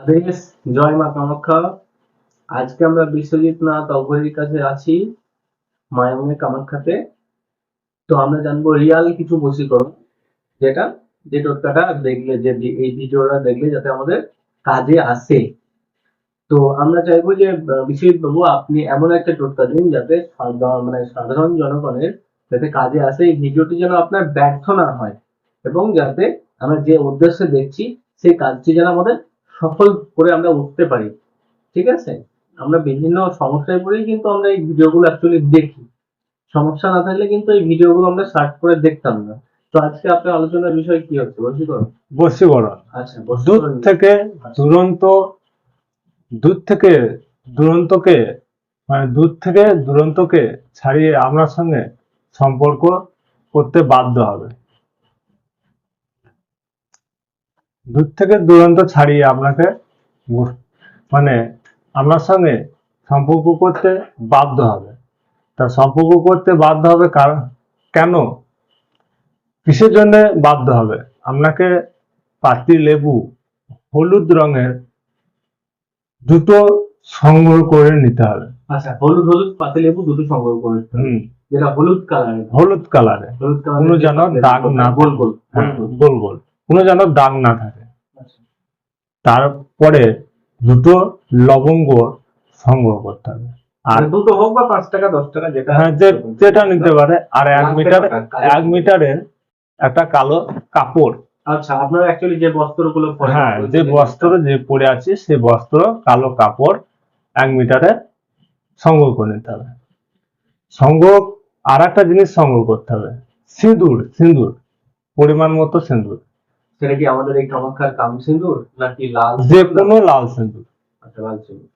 আদেশ জয় মা কামাখ্যা। আজকে আমরা বিশ্বজিৎ নাথ অঘরীর কাছে আছি মায়ামে কামাখ্যাতে। তো আমরা জানব রিয়াল কিছু বশীকরণ, যেটা যে টোটকাটা দেখলে, যে এই ভিডিওটা দেখলে যাতে আমাদের কাজে আসে। তো আমরা চাইব যে বিশ্বজিৎ বাবু, আপনি এমন একটা টোটকা দিন যাতে মানে সাধারণ জনগণের যাতে কাজে আসে। এই ভিডিওটি যেন আপনার ব্যর্থ না হয় এবং যাতে আমরা যে উদ্দেশ্যে দেখছি, সেই কাজটি যেন আমাদের সফল করে আমরা উঠতে পারি। ঠিক আছে? আমরা বিভিন্ন সমস্যায় পড়েই কিন্তু আমরা এই ভিডিওগুলো অ্যাকচুয়ালি দেখি। সমস্যা না থাকলে কিন্তু এই ভিডিওগুলো আমরা সার্চ করে দেখতাম না। তো আজকে আপনার আলোচনার বিষয় কি হচ্ছে? বশীকরণ আচ্ছা দূর থেকে দুরন্ত দূর থেকে দুরন্তকে মানে দূর থেকে দুরন্তকে ছাড়িয়ে আপনার সঙ্গে সম্পর্ক করতে বাধ্য হবে। দুধ থেকে দুরন্ত ছাড়িয়ে আপনাকে মানে আপনার সঙ্গে সম্পর্ক করতে বাধ্য হবে। তা সম্পর্ক করতে বাধ্য হবে কারণ কেন? কিসের জন্য বাধ্য হবে? আপনাকে পাতি লেবু হলুদ রঙের দুটো সংগ্রহ করে নিতে হবে। আচ্ছা হলুদ হলুদ পাতি লেবু দুটো সংগ্রহ করে নিতে হবে। হুম। যেটা হলুদ কালারের। হলুদ কালারে হলুদ যেন দাগ না গোল গোল হ্যাঁ, গোল গোল। কোনো যেন দাগ না থাকে। তারপরে দুটো লবঙ্গ সংগ্রহ করতে হবে। আর মানে দুটো হোক বা পাঁচ টাকা দশ টাকা যেটা হ্যাঁ যেটা নিতে পারে। আর এক মিটার এক মিটারের একটা কালো কাপড়। আচ্ছা আপনারা অ্যাকচুয়ালি যে বস্ত্রগুলো পরে হ্যাঁ যে বস্ত্র যে পরে আছে সেই বস্ত্র কালো কাপড় এক মিটারে সংগ্রহ করে নিতে হবে। সংগ্রহ আর একটা জিনিস সংগ্রহ করতে হবে। সিঁদুর সিঁদুর পরিমাণ মতো সিঁদুর। সেটা কি আমাদের এই কামাখ্যার কাম সিন্দুর নাকি লাল যে কোনো লাল সিঁদুর আচ্ছা লাল সিন্দুর।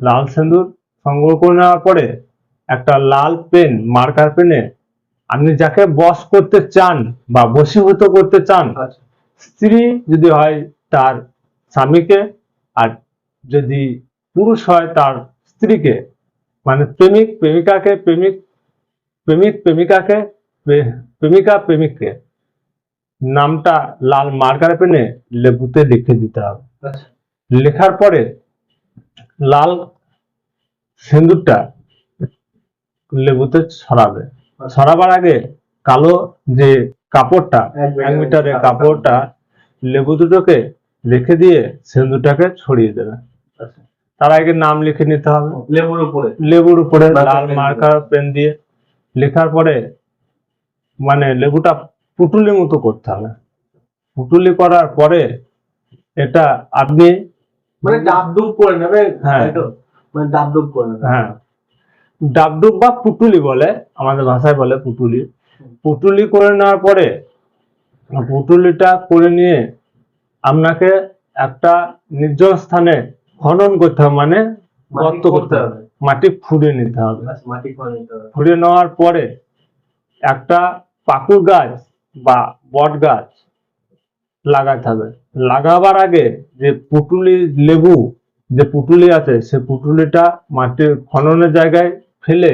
লাল সিঁদুর সংগ্রহ করে নেওয়ার পরে একটা লাল পেন মার্কার পেনে আপনি যাকে বস করতে চান বা বশীভূত করতে চান আচ্ছা। স্ত্রী যদি হয় তার স্বামীকে আর যদি পুরুষ হয় তার স্ত্রীকে মানে প্রেমিক প্রেমিকাকে প্রেমিক প্রেমিক প্রেমিকাকে প্রেমিকা প্রেমিককে নামটা লাল মার্কার পেনে লেবুতে লিখে দিতে হবে। আচ্ছা। লেখার পরে লাল সিঁদুরটা লেবুতে ছড়াবে। ছড়াবার আগে কালো যে কাপড়টা এক এক মিটারের কাপড়টা। লেবু দুটোকে রেখে দিয়ে সিঁদুরটাকে ছড়িয়ে দেবে। আচ্ছা। তার আগে নাম লিখে নিতে হবে। লেবুর উপরে। লেবুর উপরে লাল মার্কার পেন দিয়ে। লেখার পরে মানে লেবুটা পুটুলি মতো করতে হবে। পুটুলি করার পরে এটা আপনি মানে ডাব ডুব করে নেবে হ্যাঁ। মানে ডাব ডুব করে নেবে। হ্যাঁ। ডাবডুব বা পুটুলি বলে আমাদের ভাষায় বলে পুটুলি। পুটুলি করে নেওয়ার পরে পুটুলিটা করে নিয়ে আপনাকে একটা নির্জন স্থানে খনন করতে হবে মানে গর্ত করতে হবে। মাটি খুঁড়ে নিতে হবে। খুঁড়ে নেওয়ার পরে একটা পাকুর গাছ বা বট গাছ লাগাতে হবে। লাগাবার আগে যে পুটুলি লেবু যে পুটুলি আছে, সে পুটুলিটা মাটির খননের জায়গায় ফেলে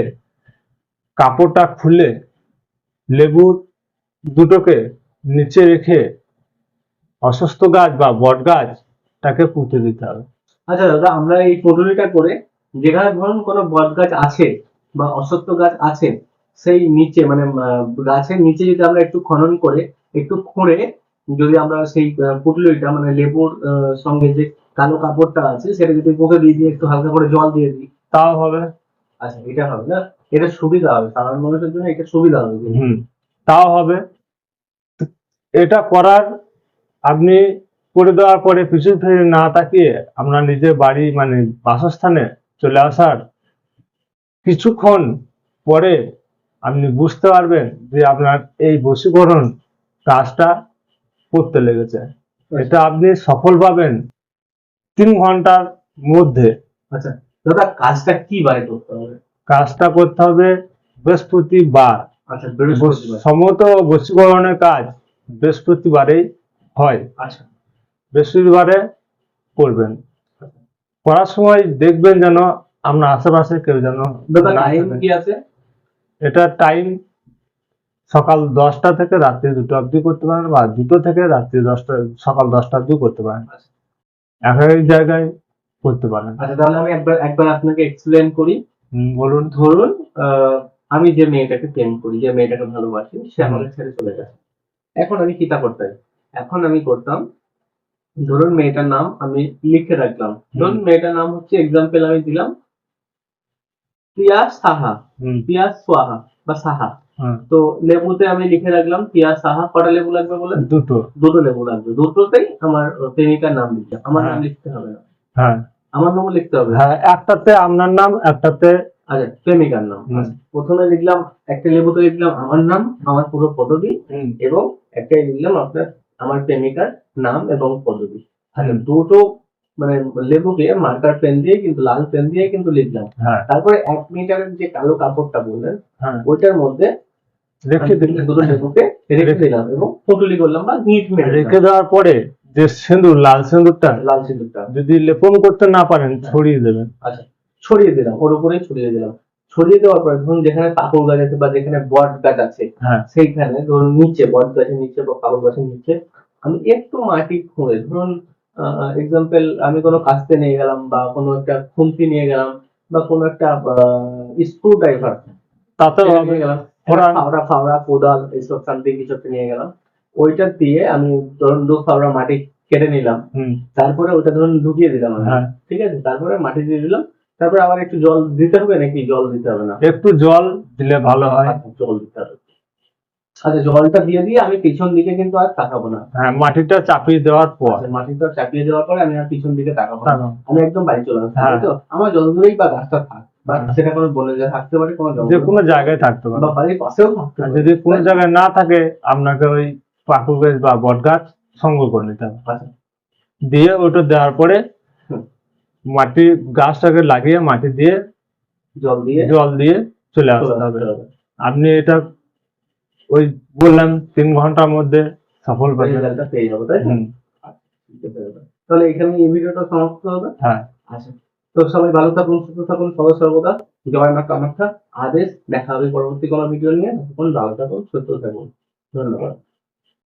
কাপড়টা খুলে লেবু দুটোকে নিচে রেখে অসুস্থ গাছ বা বট গাছটাকে পুঁতে দিতে হবে। আচ্ছা দাদা, আমরা এই পটুলিটা করে যেখানে ধরুন কোনো বট গাছ আছে বা অসত্য গাছ আছে সেই নিচে মানে গাছের নিচে যদি আমরা একটু খনন করে একটু খুঁড়ে যদি আমরা সেই পুটুলিটা মানে লেবুর সঙ্গে যে কালো কাপড়টা আছে সেটা যদি মুখে দিয়ে দিয়ে একটু হালকা করে জল দিয়ে দিই। তাও হবে। আচ্ছা এটা হবে না? এটা সুবিধা হবে। সাধারণ মানুষের জন্য এটা সুবিধা হবে। হুম তাও হবে। এটা করার আপনি করে দেওয়ার পরে পিছু ফিরে না তাকিয়ে আমরা নিজের বাড়ি মানে বাসস্থানে চলে আসার কিছুক্ষণ পরে আপনি বুঝতে পারবেন যে আপনার এই বশীকরণ কাজটা করতে লেগেছে। এটা আপনি সফল পাবেন তিন ঘণ্টার মধ্যে। আচ্ছা দাদা কাজটা কি বারে করতে হবে? কাজটা করতে হবে বৃহস্পতিবার। আচ্ছা সমত বশীকরণের কাজ বৃহস্পতিবারেই হয়। আচ্ছা। বৃহস্পতিবারে করবেন। করার সময় দেখবেন যেন আপনার আশেপাশে কেউ যেন দাদা। কি আছে? এটা টাইম সকাল দশটা থেকে রাত্রি দুটো অবধি করতে পারেন বা দুটো থেকে রাত্রি দশটা সকাল দশটা অবধি করতে পারেন। এক এক জায়গায় করতে পারেন। আচ্ছা তাহলে আমি একবার একবার আপনাকে এক্সপ্লেন করি। বলুন। ধরুন আহ, আমি যে মেয়েটাকে প্রেম করি যে মেয়েটাকে ভালোবাসি সে। আমাকে ছেড়ে চলে গেছে। এখন আমি কিতা করতাম এখন আমি করতাম ধরুন মেয়েটার নাম আমি লিখে রাখলাম। ধরুন মেয়েটার নাম হচ্ছে এক্সাম্পল আমি দিলাম প্রিয়া সাহা প্রিয়া সোহা বা সাহা। হ্যাঁ, তো লেবুতে আমি লিখে রাখলাম প্রিয়া সাহা কটা লেবু লাগবে বলে দুটো। দুটো লেবু লাগবে। দুটোতেই আমার প্রেমিকার নাম লিখতে। আমার নাম হ্যাঁ। লিখতে হবে না। হ্যাঁ। আমার নামও লিখতে হবে? হ্যাঁ একটাতে আপনার নাম একটাতে আচ্ছা প্রেমিকার নাম। হুম। প্রথমে লিখলাম একটা লেবুতে লিখলাম আমার নাম আমার পুরো পদবী এবং একটাই লিখলাম আপনার আমার প্রেমিকার নাম এবং পদবী। আচ্ছা দুটো মানে লেবুকে মার্কার পেন দিয়ে কিন্তু লাল পেন দিয়ে কিন্তু লিখলাম। হ্যাঁ। তারপরে এক মিটারের যে কালো কাপড়টা বললেন হ্যাঁ। ওইটার মধ্যে রেখে আমি দুটো লেবুকে রেখে দিলাম এবং পুটুলি করলাম বা নিট রেখে দেওয়ার পরে যে সিঁদুর লাল সিঁদুরটা লাল সিঁদুরটা। যদি লেপন করতে না পারেন ছড়িয়ে দেবেন। আচ্ছা ছড়িয়ে দিলাম ওর ছড়িয়ে দিলাম। ছড়িয়ে দেওয়ার পরে ধরুন যেখানে পাকুর গাছ আছে বা যেখানে বট গাছ আছে হ্যাঁ। সেইখানে ধরুন নিচে বট গাছের নিচে বা পাকুর গাছের নিচে আমি একটু মাটি খুঁড়ে ধরুন এক্সাম্পল আমি কোনো কাস্তে নিয়ে গেলাম বা কোনো একটা খুন্তি নিয়ে গেলাম বা কোনো একটা স্ক্রু ড্রাইভার তাতে নিয়ে গেলাম ফাওড়া ফাওড়া কোদাল এইসব সামথিং কিছু একটা নিয়ে গেলাম। ওইটা দিয়ে আমি ধরুন দু ফাওড়া মাটি কেটে নিলাম। হুম। তারপরে ওটা ধরুন ঢুকিয়ে দিলাম হ্যাঁ। ঠিক আছে? তারপরে মাটি দিয়ে দিলাম। তারপরে আবার একটু জল দিতে হবে নাকি? জল দিতে হবে না। একটু জল দিলে ভালো হয়। আচ্ছা, জল দিতে হবে। আচ্ছা জলটা দিয়ে দিয়ে আমি পিছন দিকে কিন্তু আর তাকাবো না। হ্যাঁ মাটিটা চাপিয়ে দেওয়ার পর। আচ্ছা, মাটিটা চাপিয়ে দেওয়ার পরে আমি আর পিছন দিকে তাকাবো না। আমি একদম বাড়ি চলে আসব হ্যাঁ। তো আমার বা গাছটা থাক বা হ্যাঁ। সেটা কোনো বলে যা থাকতে পারে কোনো যে কোনো জায়গায় থাকতে পারে। বা বাড়ির পাশেও থাকতে পারে। যদি কোনো জায়গায় না থাকে আপনাকে ওই পাকুর গাছ বা বট গাছ সংগ্রহ করে নিতে হবে। আচ্ছা। দিয়ে ওটা দেওয়ার পরে। মাটি গাছটাকে লাগিয়ে মাটি দিয়ে জল দিয়ে জল দিয়ে চলে আসতে হবে। আপনি এটা ওই বললাম তিন ঘণ্টার মধ্যে সফল রেজাল্টটা পেয়ে যাব তাই আছে, তাহলে এখানে এই ভিডিওটা সমাপ্ত হবে? হ্যাঁ। আচ্ছা। তো সবাই ভালো থাকুন সুস্থ থাকুন সদা সর্বদা জয় মা কামাখ্যা। আদেশ দেখা হবে পরবর্তী কোনো ভিডিও নিয়ে। তখন ভালো থাকুন সুস্থ থাকুন। ধন্যবাদ।